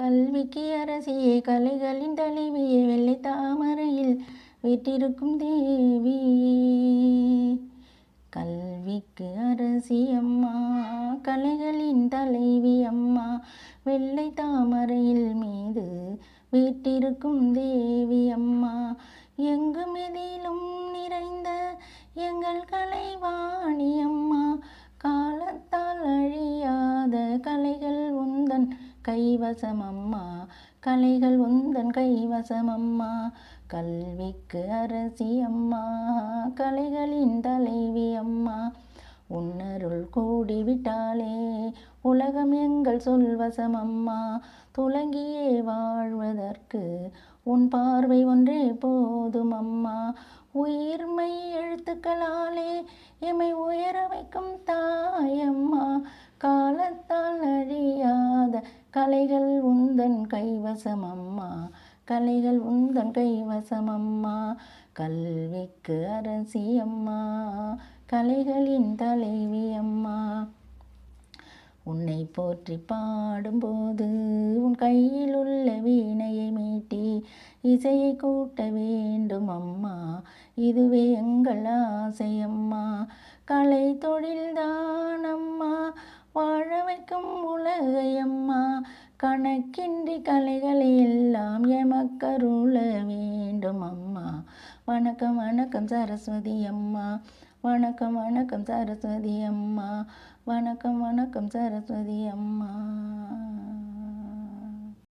கல்விக்கு அரசியே கலைகளின் தலைவியே வெள்ளை தாமரையில் வீற்றிருக்கும் தேவி. கல்விக்கு அரசி அம்மா கலைகளின் தலைவி அம்மா வெள்ளை தாமரையில் மீது வீட்டிருக்கும் தேவி அம்மா. எங்கும் எதிலும் நிறைந்த எங்கள் கலைவாணி அம்மா கைவசம் அம்மா கலைகள் உந்தன் கைவசம் அம்மா கல்விக்கு அரசி அம்மா கலைகளின் தலைவி அம்மா. உன்னருள் கூடிவிட்டாலே உலகம் எங்கள் சொல்வசம் அம்மா துலங்கியே வாழ்வதற்கு உன் பார்வை ஒன்றே போதும் அம்மா உயிர்மை எழுத்துக்களாலே எமை உயர வைக்கும் தாயம்மா. கலைகள் உந்தன் கைவசம் அம்மா கலைகள் உந்தன் கைவசம் அம்மா கல்விக்கு அரசி அம்மா கலைகளின் தலைவி அம்மா உன்னை போற்றி பாடும்போது உன் கையில் உள்ள வீணையை மீட்டி இசையை கூட்ட வேண்டும் அம்மா இதுவே எங்கள் ஆசை அம்மா கலை தொழில்தான் அம்மா வாழ வைக்கும் உலகையம்மா. கணக்கின்றி கலைகளை எல்லாம் எமக்கருள வேண்டும் அம்மா. வணக்கம் வணக்கம் சரஸ்வதி அம்மா. வணக்கம் வணக்கம் சரஸ்வதி அம்மா. வணக்கம் வணக்கம் சரஸ்வதி அம்மா.